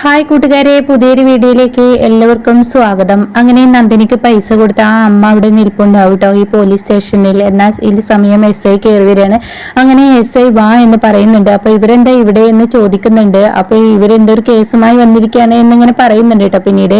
Hi കൂട്ടുകാരെ പുതിയൊരു വീഡിയോയിലേക്ക് എല്ലാവർക്കും സ്വാഗതം. അങ്ങനെ നന്ദിനിക്ക് പൈസ കൊടുത്ത ആ അമ്മ അവിടെ നിൽപ്പുണ്ടാവും കേട്ടോ ഈ പോലീസ് സ്റ്റേഷനിൽ എന്നാൽ ഈ സമയം എസ് ഐ കയറി വരികയാണ്. അങ്ങനെ എസ് ഐ വാ എന്ന് പറയുന്നുണ്ട്. അപ്പോൾ ഇവരെന്താ ഇവിടെ എന്ന് ചോദിക്കുന്നുണ്ട്. അപ്പോൾ ഇവരെന്തൊരു കേസുമായി വന്നിരിക്കുകയാണ് എന്നിങ്ങനെ പറയുന്നുണ്ട് കേട്ടോ. പിന്നീട്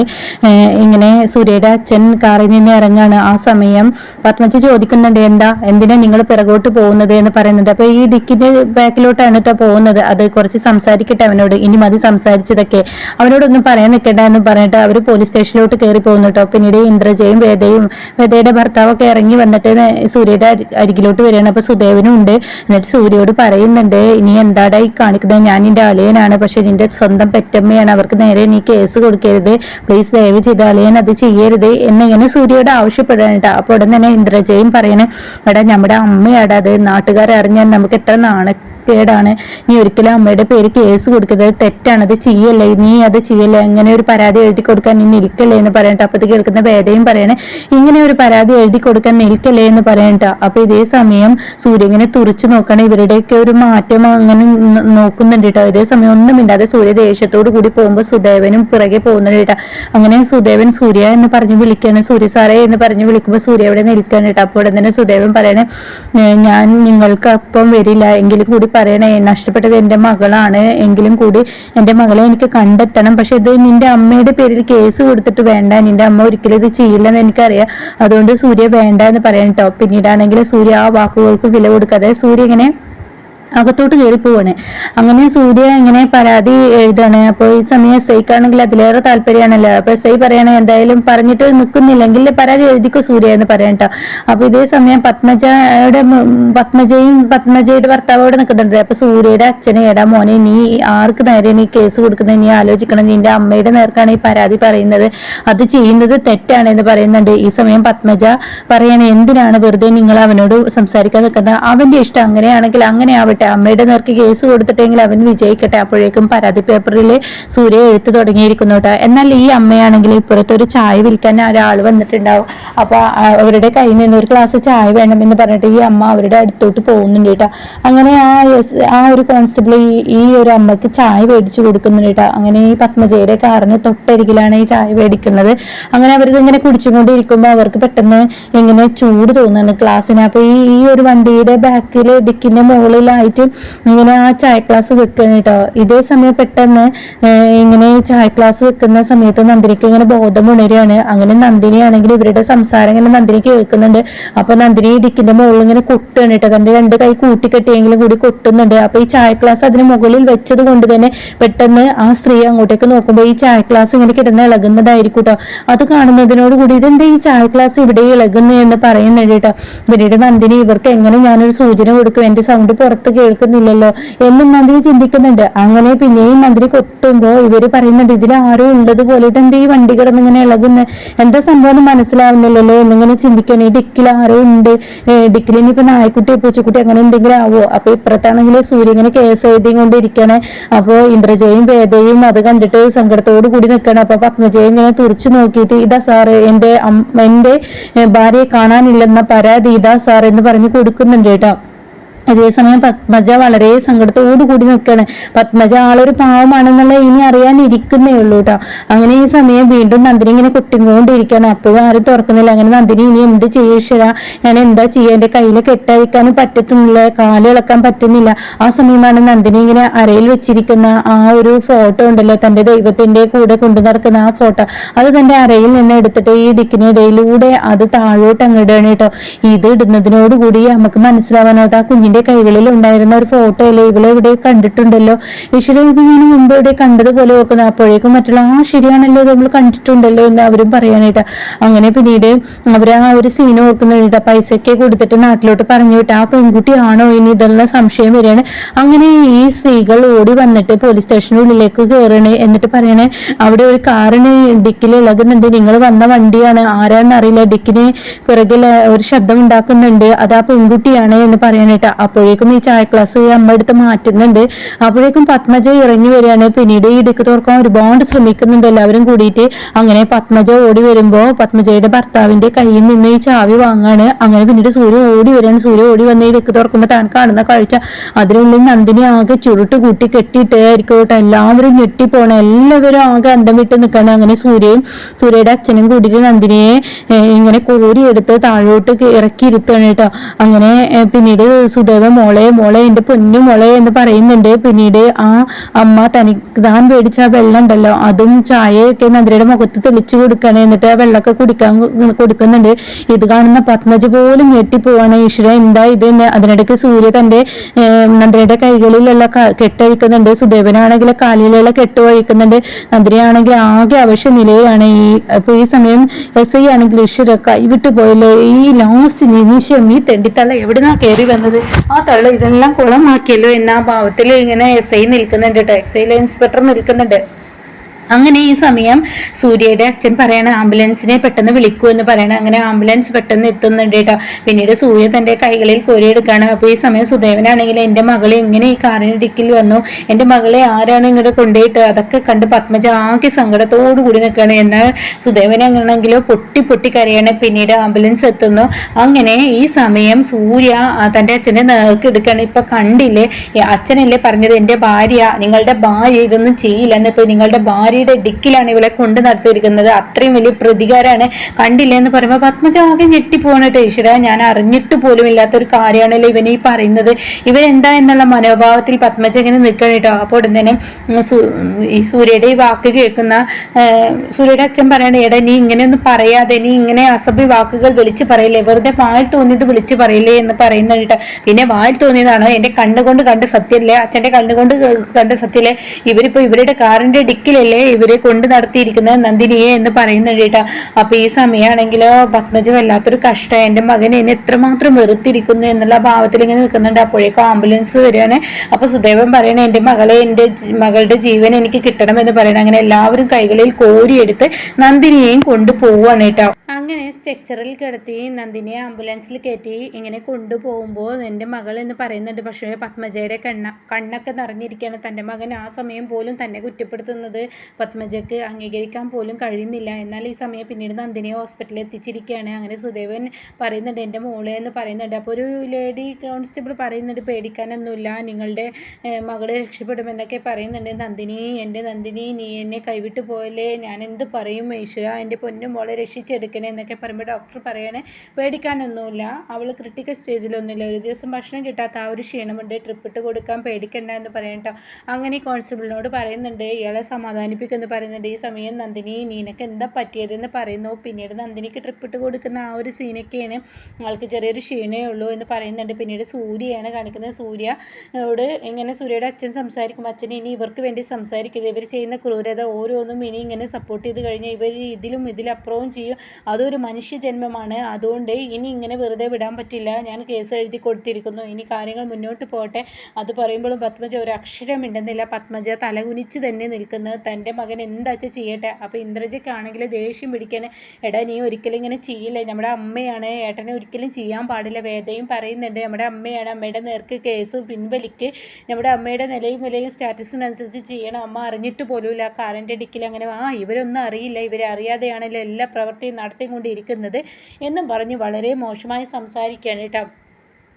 ഇങ്ങനെ സൂര്യയുടെ അച്ഛൻ കാറിൽ നിന്ന് ഇറങ്ങാണ്. ആ സമയം പത്മജ ചോദിക്കുന്നുണ്ട് എന്താ? എന്തിനാ നിങ്ങൾ പിറകോട്ട് പോകുന്നത്? എന്ന് പറയുന്നുണ്ട്. അപ്പോൾ ഈ ഡിക്കിന്റെ ബാക്കിലോട്ടാണ് കേട്ടോ പോകുന്നത്. അത് കുറച്ച് സംസാരിക്കട്ടെ അവനോട്. ഇനി മതി സംസാരിച്ചതൊക്കെ. അവനോടൊന്നും പറയാൻ നിൽക്കണ്ട എന്ന് പറഞ്ഞിട്ട് അവർ പോലീസ് സ്റ്റേഷനിലോട്ട് കയറി പോകുന്നു കേട്ടോ പിന്നീട് ഇന്ദ്രജയും വേദയും വേദയുടെ ഭർത്താവൊക്കെ ഇറങ്ങി വന്നിട്ട് സൂര്യയുടെ അരികിലോട്ട് വരികയാണ്. അപ്പൊ സുദേവനും ഉണ്ട്. എന്നിട്ട് സൂര്യയോട് പറയുന്നുണ്ട് ഇനി എന്താടാ ഈ കാണിക്കുന്നത്? ഞാൻ നിന്റെ അളിയനാണ്. പക്ഷെ നിന്റെ സ്വന്തം പെറ്റമ്മയാണ്. അവർക്ക് നേരെ നീ കേസ് കൊടുക്കരുത്. പ്ലീസ് ദയവ് ചെയ്ത് അളിയൻ അത് ചെയ്യരുത്. എന്നിങ്ങനെ സൂര്യയോട് ആവശ്യപ്പെടുകയാണ് കേട്ടോ അപ്പോൾ ഉടൻ തന്നെ ഇന്ദ്രജയും പറയണേ എടാ നമ്മുടെ അമ്മയാടാ അത്. നാട്ടുകാരെ അറിഞ്ഞാൽ നമുക്ക് എത്ര നാണ കേടാണ് നീ ഒരിക്കലും അമ്മയുടെ പേര് കേസ് കൊടുക്കുന്നത് തെറ്റാണ്. അത് ചെയ്യല്ലേ? നീ അത് ചെയ്യല്ലേ? അങ്ങനെ ഒരു പരാതി എഴുതി കൊടുക്കാൻ നീ നിൽക്കല്ലേ എന്ന് പറയണ്ട അപ്പത് കേൾക്കുന്ന വേദയും പറയണേ ഇങ്ങനെ ഒരു പരാതി എഴുതി കൊടുക്കാൻ നിൽക്കല്ലേ എന്ന് പറയണ്ട അപ്പൊ ഇതേ സമയം സൂര്യ ഇങ്ങനെ തുറച്ചു നോക്കണം. ഇവരുടെയൊക്കെ ഒരു മാറ്റം അങ്ങനെ നോക്കുന്നുണ്ട് കേട്ടോ. ഇതേ സമയം ഒന്നും മിണ്ടാതെ സൂര്യ ദേഷ്യത്തോട് കൂടി പോകുമ്പോൾ സുദേവനും പിറകെ പോകുന്നുണ്ട് കേട്ടോ. അങ്ങനെ സുദേവൻ സൂര്യ എന്ന് പറഞ്ഞ് വിളിക്കാണ്. സൂര്യ സാറേ എന്ന് പറഞ്ഞ് വിളിക്കുമ്പോൾ സൂര്യ അവിടെ നിൽക്കാണ് കേട്ടോ. അപ്പോൾ തന്നെ സുദേവൻ പറയണേ ഞാൻ നിങ്ങൾക്ക് അപ്പം വരില്ല. എങ്കിലും കൂടി പറയണേ നഷ്ടപ്പെട്ടത് എന്റെ മകളാണ് എങ്കിലും കൂടി എന്റെ മകളെ എനിക്ക് കണ്ടെത്തണം. പക്ഷെ ഇത് നിന്റെ അമ്മയുടെ പേരിൽ കേസ് കൊടുത്തിട്ട് വേണ്ട നിന്റെ അമ്മ ഒരിക്കലും ഇത് ചെയ്യില്ലെന്ന് എനിക്കറിയാം. അതുകൊണ്ട് സൂര്യ വേണ്ട എന്ന് പറയണം കേട്ടോ പിന്നീടാണെങ്കിൽ സൂര്യ ആ വാക്കുകൾക്ക് വില കൊടുക്കാതെ സൂര്യ ഇങ്ങനെ അകത്തോട്ട് കയറി പോവാണ് അങ്ങനെ സൂര്യ ഇങ്ങനെ പരാതി എഴുതാണ്. അപ്പോൾ ഈ സമയം എസ് ഐക്കാണെങ്കിൽ അതിലേറെ താല്പര്യമാണല്ലോ. അപ്പൊ എസ് ഐ പറയണ എന്തായാലും പറഞ്ഞിട്ട് നിൽക്കുന്നില്ലെങ്കിൽ പരാതി എഴുതിക്കോ സൂര്യ എന്ന് പറയട്ടോ അപ്പൊ ഇതേ സമയം പത്മജയുടെ പത്മജയും പത്മജയുടെ ഭർത്താവോടെ നിൽക്കുന്നുണ്ട്. അപ്പൊ സൂര്യയുടെ അച്ഛനെ ഏടാ മോനെ നീ ആർക്ക് നേരെ നീ കേസ് കൊടുക്കുന്നത്? നീ ആലോചിക്കണം. നിന്റെ അമ്മയുടെ നേർക്കാണ് ഈ പരാതി പറയുന്നത്. അത് ചെയ്യുന്നത് തെറ്റാണ് എന്ന് പറയുന്നുണ്ട്. ഈ സമയം പത്മജ പറയണേ എന്തിനാണ് വെറുതെ നിങ്ങൾ അവനോട് സംസാരിക്കാൻ നിൽക്കുന്നത്? അവന്റെ ഇഷ്ടം അങ്ങനെയാണെങ്കിൽ അങ്ങനെ ആവട്ടെ അമ്മയുടെ നേർക്ക് കേസ് കൊടുത്തിട്ടെങ്കിൽ അവൻ വിജയിക്കട്ടെ. അപ്പോഴേക്കും പരാതി പേപ്പറിൽ സൂര്യ എഴുത്ത് തുടങ്ങിയിരിക്കുന്നു കേട്ടോ എന്നാൽ ഈ അമ്മയാണെങ്കിൽ ഇപ്പുറത്ത് ഒരു ചായ വിൽക്കാൻ ഒരാൾ വന്നിട്ടുണ്ടാവും. അപ്പൊ അവരുടെ കയ്യിൽ നിന്ന് ഒരു ഗ്ലാസ് ചായ വേണമെന്ന് പറഞ്ഞിട്ട് ഈ അമ്മ അവരുടെ അടുത്തോട്ട് പോകുന്നുണ്ട് കേട്ടോ അങ്ങനെ ആ ആ ഒരു കോൺസ്റ്റബിൾ ഈ ഒരു അമ്മയ്ക്ക് ചായ മേടിച്ചു കൊടുക്കുന്നുണ്ട് കേട്ടോ അങ്ങനെ ഈ പത്മജയുടെ കാറിന് തൊട്ടരികിലാണ് ഈ ചായ മേടിക്കുന്നത്. അങ്ങനെ അവരിത് ഇങ്ങനെ കുടിച്ചുകൊണ്ടിരിക്കുമ്പോൾ അവർക്ക് പെട്ടെന്ന് ഇങ്ങനെ ചൂട് തോന്നുന്നുണ്ട് ഗ്ലാസ്സിന്. അപ്പൊ ഈ ഈ ഒരു വണ്ടിയുടെ ബാക്കിൽ ഡിക്കിന്റെ മുകളിലായിട്ട് ഇങ്ങനെ ആ ചായ ക്ലാസ് വെക്കണം കേട്ടോ. ഇതേ സമയം പെട്ടെന്ന് ഇങ്ങനെ ചായ ക്ലാസ് വെക്കുന്ന സമയത്ത് നന്ദിനിക്ക് ഇങ്ങനെ ബോധം ഉണരുകയാണ്. അങ്ങനെ നന്ദിനിയാണെങ്കിൽ ഇവരുടെ സംസാരം ഇങ്ങനെ നന്ദിനി കേൾക്കുന്നുണ്ട്. അപ്പൊ നന്ദിനി ഇടിക്കിന്റെ മുകളിൽ ഇങ്ങനെ കൊട്ടുകയാണ് കേട്ടോ. തന്റെ രണ്ട് കൈ കൂട്ടിക്കെട്ടിയെങ്കിലും കൂടി കൊട്ടുന്നുണ്ട്. അപ്പൊ ഈ ചായ ക്ലാസ് അതിന് മുകളിൽ വെച്ചത് കൊണ്ട് തന്നെ പെട്ടെന്ന് ആ സ്ത്രീ അങ്ങോട്ടേക്ക് നോക്കുമ്പോൾ ഈ ചായ ക്ലാസ് ഇങ്ങനെ കിടന്ന് ഇളകുന്നതായിരിക്കും കേട്ടോ. അത് കാണുന്നതിനോട് കൂടി ഇതെന്താ ഈ ചായ ക്ലാസ് ഇവിടെ ഇളകുന്നു എന്ന് പറയുന്നുണ്ട് കേട്ടോ. പിന്നീട് നന്ദിനി ഇവർക്ക് എങ്ങനെ ഞാനൊരു സൂചന കൊടുക്കും? എന്റെ സൗണ്ട് പുറത്ത് കേൾക്കുന്നില്ലല്ലോ എന്നും മന്ത്രി ചിന്തിക്കുന്നുണ്ട്. അങ്ങനെ പിന്നെയും മന്ത്രി കൊട്ടുമ്പോ ഇവർ പറയുന്നുണ്ട് ഇതിൽ ആരോ ഉള്ളതുപോലെ ഇതെന്താ ഈ വണ്ടി കിടന്ന് ഇങ്ങനെ ഇളകുന്ന? എന്താ സംഭവം മനസ്സിലാവുന്നില്ലല്ലോ? എന്നിങ്ങനെ ചിന്തിക്കണം. ഈ ഡിക്കിൽ ആരോ ഉണ്ട്. ഡിക്കിലിന് ഇപ്പൊ നായ്ക്കുട്ടി പൂച്ചക്കുട്ടി അങ്ങനെ എന്തെങ്കിലും ആവോ? അപ്പൊ ഇപ്പുറത്താണെങ്കിൽ സൂര്യ ഇങ്ങനെ കേസ് എഴുതി കൊണ്ടിരിക്കണേ അപ്പോ ഇന്ദ്രജയും വേദയും അത് കണ്ടിട്ട് സങ്കടത്തോട് കൂടി നിൽക്കണം അപ്പൊ പത്മജയ ഇങ്ങനെ തുറച്ചു നോക്കിയിട്ട് ഇതാ സാറ് എന്റെ എന്റെ ഭാര്യയെ കാണാനില്ലെന്ന പരാതി ഇതാ സാർ എന്ന് പറഞ്ഞു കൊടുക്കുന്നുണ്ട് കേട്ടോ. അതേസമയം പത്മജ വളരെ സങ്കടത്തോടുകൂടി നിൽക്കുകയാണ്. പത്മജ ആളൊരു പാവമാണെന്നുള്ള ഇനി അറിയാനിരിക്കുന്നേ ഉള്ളൂ കേട്ടോ അങ്ങനെ ഈ സമയം വീണ്ടും നന്ദിനി ഇങ്ങനെ കൊട്ടിക്കൊണ്ടിരിക്കുകയാണ് അപ്പോഴും ആരും തുറക്കുന്നില്ല. അങ്ങനെ നന്ദിനി ഇനി എന്ത് ചെയ്യക്ഷര ഞാൻ എന്താ ചെയ്യുക എന്റെ കയ്യിൽ കെട്ടഴിക്കാനും പറ്റത്തുന്നില്ല. കാലിളക്കാൻ പറ്റുന്നില്ല. ആ സമയമാണ് നന്ദിനി ഇങ്ങനെ അരയിൽ വെച്ചിരിക്കുന്ന ആ ഒരു ഫോട്ടോ ഉണ്ടല്ലോ. തന്റെ ദൈവത്തിന്റെ കൂടെ കൊണ്ടു നടക്കുന്ന ആ ഫോട്ടോ. അത് തന്റെ അരയിൽ നിന്ന് എടുത്തിട്ട് ഈ ദിക്കിനിടയിലൂടെ അത് താഴോട്ട് അങ്ങിടുകയാണ് കേട്ടോ ഇത് ഇടുന്നതിനോടുകൂടി നമുക്ക് മനസ്സിലാവാനത് ആ കുഞ്ഞിന്റെ കൈകളിൽ ഉണ്ടായിരുന്ന ഒരു ഫോട്ടോ അല്ലേ? ഇവളെ ഇവിടെ കണ്ടിട്ടുണ്ടല്ലോ? ഈശ്വര ഇത് ഞാൻ മുമ്പ് ഇവിടെ കണ്ടതുപോലെ ഓർക്കുന്നു. അപ്പോഴേക്കും മറ്റുള്ള ആ ശരിയാണല്ലോ നമ്മൾ കണ്ടിട്ടുണ്ടല്ലോ എന്ന് അവരും പറയാനായിട്ട്. അങ്ങനെ പിന്നീട് അവർ ആ ഒരു സീൻ ഓർക്കുന്നുണ്ട് പൈസയൊക്കെ കൊടുത്തിട്ട് നാട്ടിലോട്ട് പറഞ്ഞു വിട്ട്. ആ പെൺകുട്ടിയാണോ ഇനി? ഇതെല്ലാം സംശയം വരികയാണ്. അങ്ങനെ ഈ സ്ത്രീകൾ ഓടി വന്നിട്ട് പോലീസ് സ്റ്റേഷനുള്ളിലേക്ക് കയറണേ എന്നിട്ട് പറയണേ അവിടെ ഒരു കാറിന് ഡിക്കിൽ ഇളകുന്നുണ്ട്. നിങ്ങൾ വന്ന വണ്ടിയാണ്. ആരാന്നറിയില്ല ഡിക്കിന് പിറകിൽ ഒരു ശബ്ദം ഉണ്ടാക്കുന്നുണ്ട്. അത് ആ പെൺകുട്ടിയാണ് എന്ന് പറയാനായിട്ട്. അപ്പോഴേക്കും ഈ ചായ ക്ലാസ് അമ്മ എടുത്ത് മാറ്റുന്നുണ്ട്. അപ്പോഴേക്കും പത്മജ ഇറങ്ങി വരികയാണ്. പിന്നീട് ഈ ഇടുക്ക് തുറക്കാൻ ഒരുപാട് ശ്രമിക്കുന്നുണ്ട്. എല്ലാവരും കൂടിയിട്ട് അങ്ങനെ പത്മജ ഓടി വരുമ്പോ പത്മജയുടെ ഭർത്താവിന്റെ കയ്യിൽ നിന്ന് ഈ ചാവി വാങ്ങാണ്. അങ്ങനെ പിന്നീട് സൂര്യ ഓടി വരികയാണ്. സൂര്യ ഓടി വന്ന് ഈ ഇടുക്ക് തുറക്കുമ്പോൾ താൻ കാണുന്ന കാഴ്ച. അതിനുള്ളിൽ നന്ദിനി ആകെ ചുരുട്ട് കൂട്ടി കെട്ടിയിട്ടായിരിക്കും കേട്ടോ എല്ലാവരും ഞെട്ടിപ്പോണ. എല്ലാവരും ആകെ അന്തം വിട്ട് നിൽക്കണം അങ്ങനെ സൂര്യയും സൂര്യയുടെ അച്ഛനും കൂടിയിട്ട് നന്ദിനിയെ ഇങ്ങനെ കോരിയെടുത്ത് താഴോട്ട് ഇറക്കി കേട്ടോ. അങ്ങനെ പിന്നീട് പിന്നീട് സുദേവ മോളെ മോളെ എന്റെ പൊന്നു മോളെ എന്ന് പറയുന്നുണ്ട്. പിന്നീട് ആ അമ്മ തനിക്ക് താൻ മേടിച്ച ആ വെള്ളം ഉണ്ടല്ലോ അതും ചായയൊക്കെ നന്ദിനിയുടെ മുഖത്ത് തെളിച്ചു കൊടുക്കണേ. എന്നിട്ട് ആ വെള്ളമൊക്കെ കുടിക്കാൻ കൊടുക്കുന്നുണ്ട്. ഇത് കാണുന്ന പത്മജ പോലും ഞെട്ടിപ്പോവാണ് ഈശ്വര എന്താ ഇത് അതിനിടയ്ക്ക് സൂര്യ തന്റെ ഏഹ്, നന്ദിനിയുടെ കൈകളിലുള്ള കെട്ടഴിക്കുന്നുണ്ട്. സുദേവനാണെങ്കിൽ കാലിലുള്ള കെട്ട് വഴിക്കുന്നുണ്ട് നന്ദിനിയാണെങ്കിൽ ആകെ അവശ്യ നിലയിലാണ് ഈ അപ്പൊ ഈ സമയം എസ് ഐ ആണെങ്കിൽ ഈശ്വര കൈവിട്ടു പോയല്ലോ. ഈ ലാസ്റ്റ് നിമിഷം ഈ തെണ്ടിത്തള്ള നിന്നാണ് കയറി വന്നത്? ആ തള്ള ഇതെല്ലാം കുളമാക്കിയല്ലോ എന്ന ആ ഭാവത്തിൽ ഇങ്ങനെ എസ് ഐ നിൽക്കുന്നുണ്ട്. കേട്ടോ എസ് ഇൻസ്പെക്ടർ നിൽക്കുന്നുണ്ട്. അങ്ങനെ ഈ സമയം സൂര്യയുടെ അച്ഛൻ പറയണ ആംബുലൻസിനെ പെട്ടെന്ന് വിളിക്കൂ എന്ന് പറയണ അങ്ങനെ ആംബുലൻസ് പെട്ടെന്ന് എത്തുന്നുണ്ട് കേട്ടോ. പിന്നീട് സൂര്യ തന്റെ കൈകളിൽ കോരിയെടുക്കുകയാണ് അപ്പോൾ ഈ സമയം സുദേവനാണെങ്കിൽ എന്റെ മകളെ എങ്ങനെ ഈ കാറിന് ഡിക്കിൽ വന്നു? എന്റെ മകളെ ആരാണ് ഇങ്ങോട്ട് കൊണ്ടുപോയിട്ട്? അതൊക്കെ കണ്ട് പത്മജ ആകെ സങ്കടത്തോടു കൂടി നിൽക്കുകയാണ്. എന്നാൽ സുദേവൻ അങ്ങനെയാണെങ്കിലോ പൊട്ടി പൊട്ടി കരയാണ്. പിന്നീട് ആംബുലൻസ് എത്തുന്നു. അങ്ങനെ ഈ സമയം സൂര്യ തന്റെ അച്ഛനെ നേർക്ക് എടുക്കുകയാണ്. ഇപ്പം കണ്ടില്ലേ? അച്ഛനല്ലേ പറഞ്ഞത് എന്റെ ഭാര്യ നിങ്ങളുടെ ഭാര്യ ഇതൊന്നും ചെയ്യില്ല. എന്നിപ്പോൾ നിങ്ങളുടെ ഭാര്യയുടെ ഡിക്കിലാണ് ഇവളെ കൊണ്ട് നടത്തിയിരിക്കുന്നത്. അത്രയും വലിയ പ്രതികാരമാണ് കണ്ടില്ല എന്ന് പറയുമ്പോൾ പത്മജ ആകെ ഞെട്ടിപ്പോണ ഈശ്വര. ഞാൻ അറിഞ്ഞിട്ട് പോലും ഇല്ലാത്ത ഒരു കാര്യമാണല്ലോ ഇവനെ ഈ പറയുന്നത്. ഇവരെന്താ എന്നുള്ള മനോഭാവത്തിൽ പത്മജ ഇങ്ങനെ നിൽക്കണം കേട്ടോ. അപ്പോൾ ഉടൻ തന്നെ ഉം, സു- ഉം, ഈ സൂര്യയുടെ ഈ വാക്ക് കേൾക്കുന്ന സൂര്യയുടെ അച്ഛൻ പറയണേ എടാ നീ ഇങ്ങനെയൊന്നും പറയാതെ നീ ഇങ്ങനെ അസഭ്യ വാക്കുകൾ വിളിച്ച് പറയില്ലേ? വെറുതെ വായിൽ തോന്നിയത് വിളിച്ച് പറയില്ലേ? എന്ന് പറയുന്ന കേട്ടോ. പിന്നെ വായിൽ തോന്നിയതാണോ? എന്റെ കണ്ണുകൊണ്ട് കണ്ട് സത്യല്ലേ? അച്ഛന്റെ കണ്ണുകൊണ്ട് കണ്ട് സത്യല്ലേ? ഇവരിപ്പോ ഇവരുടെ കാറിന്റെ ഡിക്കിലല്ലേ? ഇവരെ കൊണ്ട് നടത്തിയിരിക്കുന്നത് നന്ദിനിയെ എന്ന് പറയുന്നുണ്ട് കേട്ടോ. അപ്പൊ ഈ സമയമാണെങ്കിൽ പത്മജ വല്ലാത്തൊരു കഷ്ടം എന്റെ മകൻ എന്നെ എത്രമാത്രം വെറുത്തിരിക്കുന്നു എന്നുള്ള ഭാവത്തിൽ ഇങ്ങനെ നിൽക്കുന്നുണ്ട്. അപ്പോഴേക്കും ആംബുലൻസ് വരികയാണ്. അപ്പൊ സുദേവൻ പറയണേ എന്റെ മകളെ എന്റെ മകളുടെ ജീവൻ എനിക്ക് കിട്ടണം എന്ന് പറയണം. അങ്ങനെ എല്ലാവരും കൈകളിൽ കോരിയെടുത്ത് നന്ദിനിയെയും കൊണ്ടുപോവുകയാണ് കേട്ടോ. അങ്ങനെ സ്ട്രക്ചറിൽ കിടത്തി നന്ദിനെ ആംബുലൻസിൽ കയറ്റി ഇങ്ങനെ കൊണ്ടുപോകുമ്പോൾ എന്റെ മകൾ എന്ന് പറയുന്നുണ്ട്. പക്ഷേ പത്മജയുടെ കണ്ണ കണ്ണൊക്കെ നിറഞ്ഞിരിക്കുകയാണ്. തന്റെ മകൻ ആ സമയം പോലും തന്നെ കുറ്റപ്പെടുത്തുന്നത് പത്മജയ്ക്ക് അംഗീകരിക്കാൻ പോലും കഴിയുന്നില്ല. എന്നാൽ ഈ സമയം പിന്നീട് നന്ദിനെ ഹോസ്പിറ്റലിൽ എത്തിച്ചിരിക്കുകയാണ്. അങ്ങനെ സുദേവൻ പറയുന്നുണ്ട് എന്റെ മോളെ എന്ന് പറയുന്നുണ്ട്. അപ്പോൾ ഒരു ലേഡി കോൺസ്റ്റബിൾ പറയുന്നുണ്ട് പേടിക്കാനൊന്നുമില്ല. നിങ്ങളുടെ മകളെ രക്ഷപ്പെടുമെന്നൊക്കെ പറയുന്നുണ്ട്. നന്ദിനി എന്റെ നന്ദിനി നീ എന്നെ കൈവിട്ട് പോയല്ലേ? ഞാൻ എന്ത് പറയും? ഈശ്വര എന്റെ പൊന്നു മോളെ രക്ഷിച്ചെടുക്കണേ എന്നൊക്കെ പറയുമ്പോൾ ഡോക്ടർ പറയണേ പേടിക്കാനൊന്നുമില്ല. അവൾ ക്രിട്ടിക്കൽ സ്റ്റേജിലൊന്നുമില്ല ഒരു ദിവസം ഭക്ഷണം കിട്ടാത്ത ആ ഒരു ക്ഷീണമുണ്ട്. ട്രിപ്പ് ഇട്ട് കൊടുക്കാൻ പേടിക്കണ്ട എന്ന് പറയട്ടോ അങ്ങനെ കോൺസ്റ്റബിളിനോട് പറയുന്നുണ്ട് ഇയാളെ സമാധാനിപ്പിക്കുമെന്ന് പറയുന്നുണ്ട്. ഈ സമയം നന്ദിനി നീനക്ക് എന്താ പറ്റിയതെന്ന് പറയുന്നു. പിന്നീട് നന്ദിനിക്ക് ട്രിപ്പ് ഇട്ട് കൊടുക്കുന്ന ആ ഒരു സീനൊക്കെയാണ് ആൾക്ക് ചെറിയൊരു ക്ഷീണേ ഉള്ളൂ എന്ന് പറയുന്നുണ്ട്. പിന്നീട് സൂര്യയാണ് കാണിക്കുന്നത്. സൂര്യയോട് ഇങ്ങനെ സൂര്യയുടെ അച്ഛൻ സംസാരിക്കും അച്ഛൻ ഇനി ഇവർക്ക് വേണ്ടി സംസാരിക്കുന്നത് ഇവർ ചെയ്യുന്ന ക്രൂരത ഓരോന്നും ഇനി ഇങ്ങനെ സപ്പോർട്ട് ചെയ്ത് കഴിഞ്ഞാൽ ഇവർ ഇതിലും ഇതിലപ്പുറവും ചെയ്യും. അതൊരു മനുഷ്യജന്മമാണ്. അതുകൊണ്ട് ഇനി ഇങ്ങനെ വെറുതെ വിടാൻ പറ്റില്ല. ഞാൻ കേസ് എഴുതി കൊടുത്തിരിക്കുന്നു. ഇനി കാര്യങ്ങൾ മുന്നോട്ട് പോകട്ടെ. അത് പറയുമ്പോഴും പത്മജ ഒരു അക്ഷരം മിണ്ടുന്നില്ല. പത്മജ തലകുനിച്ച് തന്നെ നിൽക്കുന്നത് തന്റെ മകൻ എന്താച്ചാ ചെയ്യട്ടെ? അപ്പോൾ ഇന്ദ്രജയ്ക്കാണെങ്കിൽ ദേഷ്യം പിടിക്കാൻ എടാ നീ ഒരിക്കലും ഇങ്ങനെ ചെയ്യില്ല? നമ്മുടെ അമ്മയാണ്. ഏട്ടനെ ഒരിക്കലും ചെയ്യാൻ പാടില്ല. വേദയും പറയുന്നുണ്ട് നമ്മുടെ അമ്മയാണ്. അമ്മയുടെ നേർക്ക് കേസ് പിൻവലിക്ക്. നമ്മുടെ അമ്മയുടെ നിലയും വിലയും സ്റ്റാറ്റസിനനുസരിച്ച് ചെയ്യണം. അമ്മ അറിഞ്ഞിട്ട് പോലുമില്ല. കാറിന്റെ ഡിക്കിൽ അങ്ങനെ ആ ഇവരൊന്നും അറിയില്ല. ഇവരെ അറിയാതെയാണല്ലോ എല്ലാ പ്രവൃത്തിയും നടത്തിക്കൊണ്ടിരിക്കുന്നത് എന്നും പറഞ്ഞ് വളരെ മോശമായി സംസാരിക്കുകയാണ് കേട്ടോ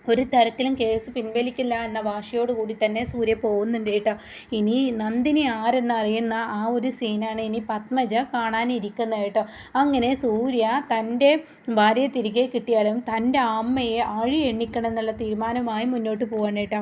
ഒരു തരത്തിലും കേസ് പിൻവലിക്കില്ല എന്ന വാശിയോട് കൂടി തന്നെ സൂര്യ പോകുന്നുണ്ട് കേട്ടോ ഇനി നന്ദിനി ആരെന്നറിയുന്ന ആ ഒരു സീനാണ് ഇനി പത്മജ കാണാനിരിക്കുന്നത് കേട്ടോ അങ്ങനെ സൂര്യ തന്റെ ഭാര്യയെ തിരികെ കിട്ടിയാലും തന്റെ അമ്മയെ അഴി എണ്ണിക്കണം എന്നുള്ള തീരുമാനമായി മുന്നോട്ട് പോകണം കേട്ടോ